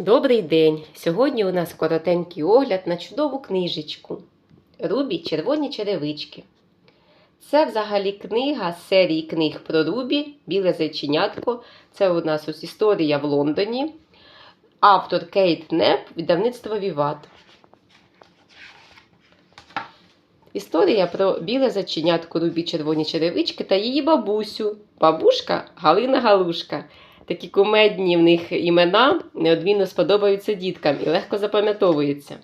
Добрий день! Сьогодні у нас коротенький огляд на чудову книжечку Рубі Червоні черевички. Це взагалі книга з серії книг про Рубі, Біле зайченятко. Це у нас ось історія в Лондоні. Автор Кейт Неп, видавництво Віват. Історія про біле зайченятко Рубі Червоні черевички та її бабусю. Бабушка Галина Галушка. Такі кумедні в них імена неодмінно сподобаються діткам і легко запам'ятовуються.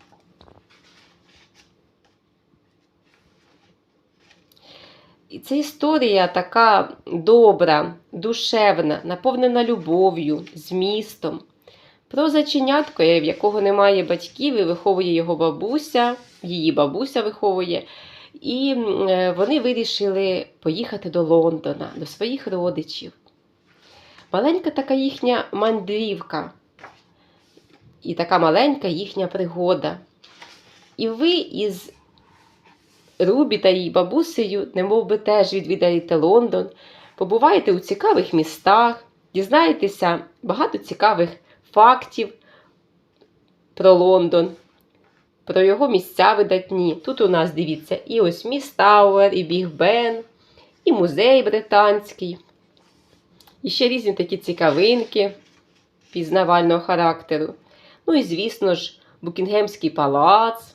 І це історія така добра, душевна, наповнена любов'ю, змістом. Про заченятко, в якого немає батьків, і виховує його бабуся, її бабуся виховує. І е, вони вирішили поїхати до Лондона, до своїх родичів. Маленька така їхня мандрівка. І така маленька їхня пригода. І ви із Рубі та її бабусею, немов би теж відвідаєте Лондон, побуваєте у цікавих містах, дізнаєтеся багато цікавих фактів про Лондон, про його місця видатні. Тут у нас, дивіться, і ось Міс Тауер, і Біг Бен, і музей британський. І ще різні такі цікавинки пізнавального характеру. Ну і, звісно ж, Букінгемський палац.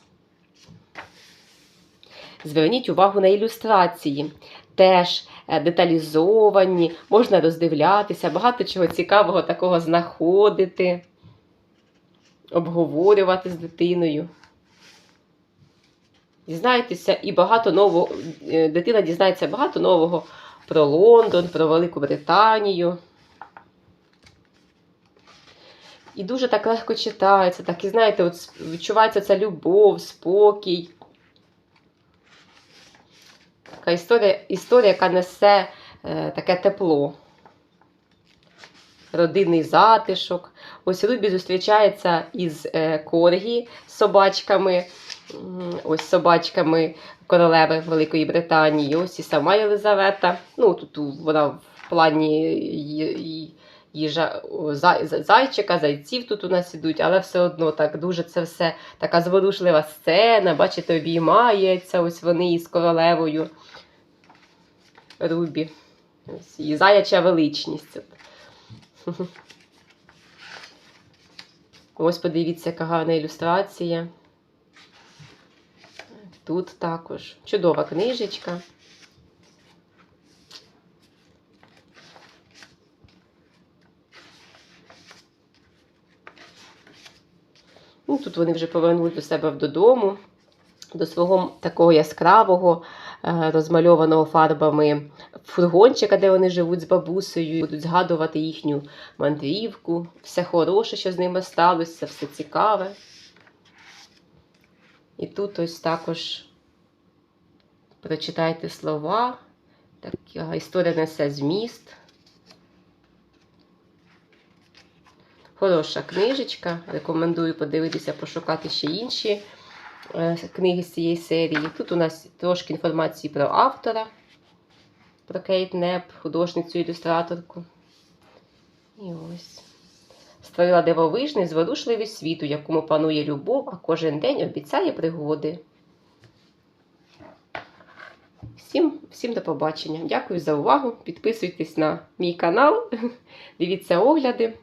Зверніть увагу на ілюстрації. Теж е, деталізовані, можна роздивлятися, багато чого цікавого такого знаходити, обговорювати з дитиною. Дізнаєтеся і багато нового, е, дитина дізнається багато нового про Лондон, про Велику Британію. І дуже так легко читається, так і знаєте, от відчувається ця любов, спокій. Така історія, історія яка несе е, таке тепло, родинний затишок. Ось Рубі зустрічається із е, коргі з собачками, ось собачками королеви Великої Британії. Ось і сама Єлизавета. Ну, тут вона в плані їжа зайчика, зайців тут у нас ідуть, але все одно так дуже це все така зворушлива сцена. Бачите, обіймається ось вони із королевою Рубі. Ось, І заяча величність. Ось подивіться, яка гарна ілюстрація. Тут також чудова книжечка. Ну, Тут вони вже повернули до себе додому, до свого такого яскравого, е, розмальованого фарбами фургончика, де вони живуть з бабусею, будуть згадувати їхню мандрівку, все хороше, що з ними сталося, все цікаве. І тут ось також прочитайте слова. Така історія несе зміст. Хороша книжечка. Рекомендую подивитися, пошукати ще інші е, книги з цієї серії. Тут у нас трошки інформації про автора, про Кейт Неп, художницю ілюстраторку. І ось. Створила дивовижний, зворушливий світ, у якому панує любов, а кожен день обіцяє пригоди. Всім, всім до побачення. Дякую за увагу. Підписуйтесь на мій канал, дивіться огляди.